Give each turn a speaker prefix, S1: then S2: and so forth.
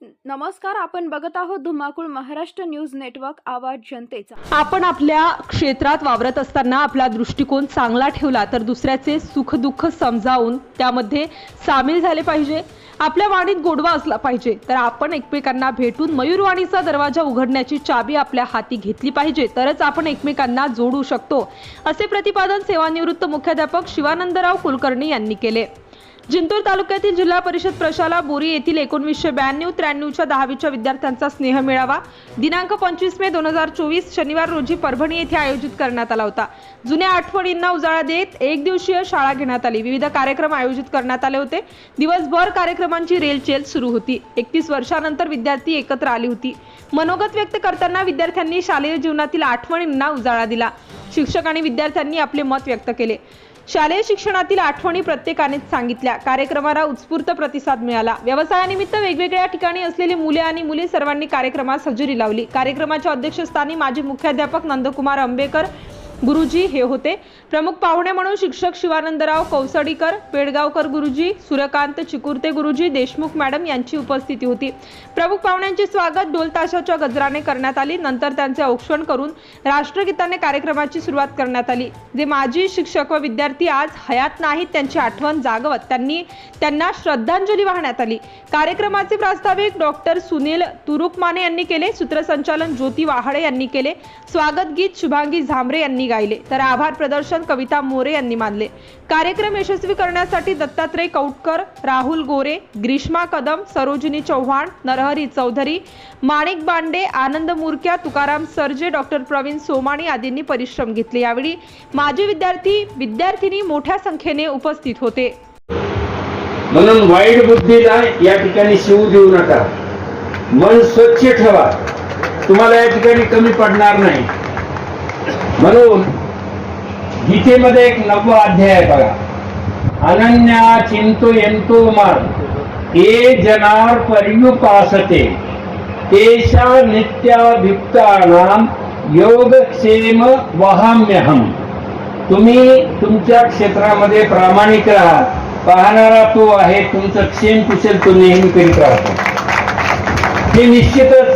S1: नमस्कार आपण बघत आहोत धुमाकूळ महाराष्ट्र न्यूज नेटवर्क आवाज जनतेचा.
S2: आपण आपल्या क्षेत्रात वावरत असताना आपला दृष्टिकोन चांगला ठेवला तर दुसऱ्याचे सुखदुःख समजावून त्यामध्ये सामील झाले पाहिजे. आपल्या वाणीत गोडवा असला पाहिजे तर आपण एकमेकांना भेटून मयूरवाणीचा दरवाजा उघडण्याची चाबी आपल्या हाती घेतली पाहिजे तरच आपण एकमेकांना जोडू शकतो असे प्रतिपादन सेवानिवृत्त मुख्याध्यापक शिवानंदराव कुलकर्णी यांनी केले. जिंतूर तालुक्यातील जिल्हा परिषद प्रशाला बोरी येथील एकोणवीसशे ब्याण्णव त्र्याण्णवच्या दहावीच्या विद्यार्थ्यांचा स्नेह मेळावा. दिनांक पंचवीस मे दोन हजार चोवीस शनिवार रोजी परभणी येथे आयोजित करण्यात आला होता. जुन्या आठवणींना उजाळा देत एक दिवसीय शाळा घेण्यात आली. विविध कार्यक्रम आयोजित करण्यात आले होते. दिवसभर कार्यक्रमांची रेलचेल सुरू होती. एकतीस वर्षानंतर विद्यार्थी एकत्र आली होती. मनोगत व्यक्त करताना विद्यार्थ्यांनी शालेय जीवनातील आठवणींना उजाळा दिला. शिक्षक आणि विद्यार्थ्यांनी आपले मत व्यक्त केले. शालेय शिक्षणातील आठवणी प्रत्येकाने सांगितल्या. कार्यक्रमाला उत्स्फूर्त प्रतिसाद मिळाला. व्यवसायानिमित्त वेगवेगळ्या ठिकाणी असलेली मुले आणि मुली सर्वांनी कार्यक्रमास हजेरी लावली. कार्यक्रमाच्या अध्यक्षस्थानी माजी मुख्याध्यापक नंदकुमार आंबेकर गुरुजी हे होते. प्रमुख पाहुणे म्हणून शिक्षक शिवानंदराव कौसडीकर पेडगावकर गुरुजी सूर्यकांत चिकुर्ते गुरुजी देशमुख मॅडम यांची उपस्थिती होती. प्रमुख पाहुण्यांचे स्वागत ढोल ताशाच्या गजराने करण्यात आली. नंतर त्यांचे औक्षण करून राष्ट्रगीताने कार्यक्रमाची सुरुवात करण्यात आली. जे माजी शिक्षक व विद्यार्थी आज हयात नाहीत त्यांची आठवण जागवत त्यांनी त्यांना श्रद्धांजली वाहण्यात आली. कार्यक्रमाचे प्रास्ताविक डॉक्टर सुनील तुरुकमाने यांनी केले. सूत्रसंचालन ज्योती वाहाडे यांनी केले. स्वागत गीत शुभांगी झांबरे यांनी गायले. तर आभार प्रदर्शन कविता मोरे यांनी मानले. कार्यक्रम यशस्वी करण्यासाठी दत्तात्रय कौटकर राहुल गोरे ग्रीष्मा कदम सरोजिनी चव्हाण नरहरी चौधरी माणिक बांडे आनंद मुरक्या तुकाराम सरजे डॉक्टर प्रवीण सोमाणी आदींनी परिश्रम घेतले. यावेळी माजी विद्यार्थी विद्यार्थिनी मोठ्या संख्येने उपस्थित होते.
S3: म्हणून वाईट बुद्धीला या ठिकाणी शिवू देऊ नका. मन स्वच्छ ठेवा. तुम्हाला या ठिकाणी कमी पडणार नाही. म्हणून गीतेमध्ये एक नववा अध्याय बघा. अनन्या चिंतो यंतो मन ये जनार पर्युपासते तेषा नित्याभिप्तानाम योगक्षेम वहाम्यहम तुम्ही तुमच्या क्षेत्रामध्ये प्रामाणिक राहा. पाहणारा तो आहे तुमचं क्षेम कुशल तो नेहमी करीत राहतो. हे निश्चितच